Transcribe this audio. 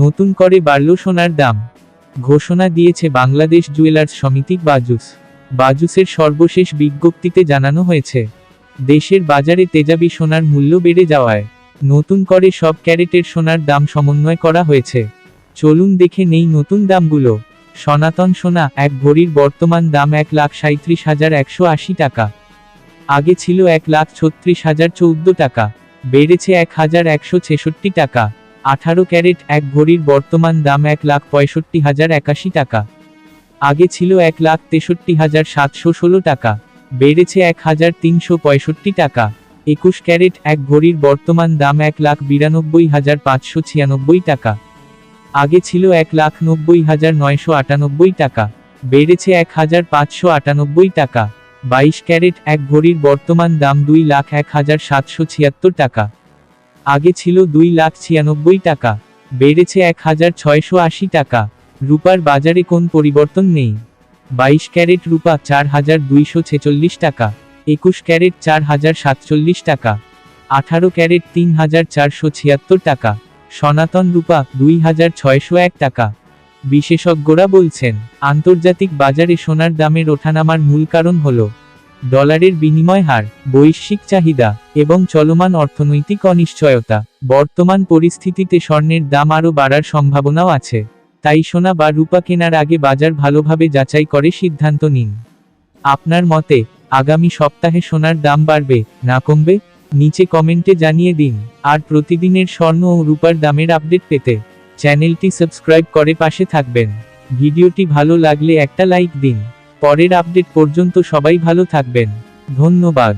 নতুন করে বাড়ল সোনার দাম। ঘোষণা দিয়েছে বাংলাদেশ জুয়েলার্স সমিতি বাজুস। বাজুসের সর্বশেষ বিজ্ঞপ্তিতে জানানো হয়েছে, দেশের বাজারে তেজাবি সোনার মূল্য বেড়ে যাওয়ায় নতুন করে সব ক্যারেটের সোনার দাম সমন্বয় করা হয়েছে। চলুন দেখে নেই নতুন দামগুলো। সনাতন সোনা এক ভরির বর্তমান দাম এক লাখ সাঁত্রিশ হাজার একশো আশি টাকা। আগে ছিল এক লাখ ছত্রিশ হাজার চৌদ্দ টাকা, বেড়েছে এক হাজার একশো ছেষট্টি টাকা। আঠারো ক্যারেট, এক ভরির বর্তমান দাম এক লাখ পঁয়ষট্টি হাজার একাশি টাকা। আগে ছিল এক লাখ তেষট্টি হাজার সাতশো ষোলো টাকা, বেড়েছে এক হাজার তিনশো পঁয়ষট্টি টাকা। একুশ ক্যারেট, এক ভরির বর্তমান দাম এক লাখ বিরানব্বই হাজার পাঁচশো ছিয়ানব্বই টাকা। আগে ছিল এক লাখ নব্বই হাজার নয়শো আটানব্বই টাকা, বেড়েছে এক হাজার পাঁচশো আটানব্বই টাকা। বাইশ ক্যারেট, এক ভরির বর্তমান দাম দুই লাখ এক হাজার সাতশো ছিয়াত্তর টাকা। আগে ছিল দুই লাখ ছিয়ানব্বই টাকা, বেড়েছে এক হাজার ছয়শো আশি টাকা। রূপার বাজারে কোন পরিবর্তন নেই? বাইশ ক্যারেট রূপা চার হাজার দুইশো ছেচল্লিশ টাকা, একুশ ক্যারেট চার হাজার সাতচল্লিশ টাকা, আঠারো ক্যারেট তিন হাজার চারশো ছিয়াত্তর টাকা, সনাতন রূপা দুই হাজার ছয়শো এক টাকা। বিশেষজ্ঞরা বলছেন, আন্তর্জাতিক বাজারে সোনার দামের ওঠানামার মূল কারণ হল ডলারের বিনিময় হার, বৈশ্বিক চাহিদা এবং চলমান অর্থনৈতিক অনিশ্চয়তা। বর্তমান পরিস্থিতিতে স্বর্ণের দাম আরও বাড়ার সম্ভাবনাও আছে। তাই সোনা বা রূপা কেনার আগে বাজার ভালোভাবে যাচাই করে সিদ্ধান্ত নিন। আপনার মতে, আগামী সপ্তাহে সোনার দাম বাড়বে না কমবে? নিচে কমেন্টে জানিয়ে দিন। আর প্রতিদিনের স্বর্ণ ও রূপার দামের আপডেট পেতে চ্যানেলটি সাবস্ক্রাইব করে পাশে থাকবেন। ভিডিওটি ভালো লাগলে একটা লাইক দিন। পরের আপডেট পর্যন্ত সবাই ভালো থাকবেন। ধন্যবাদ।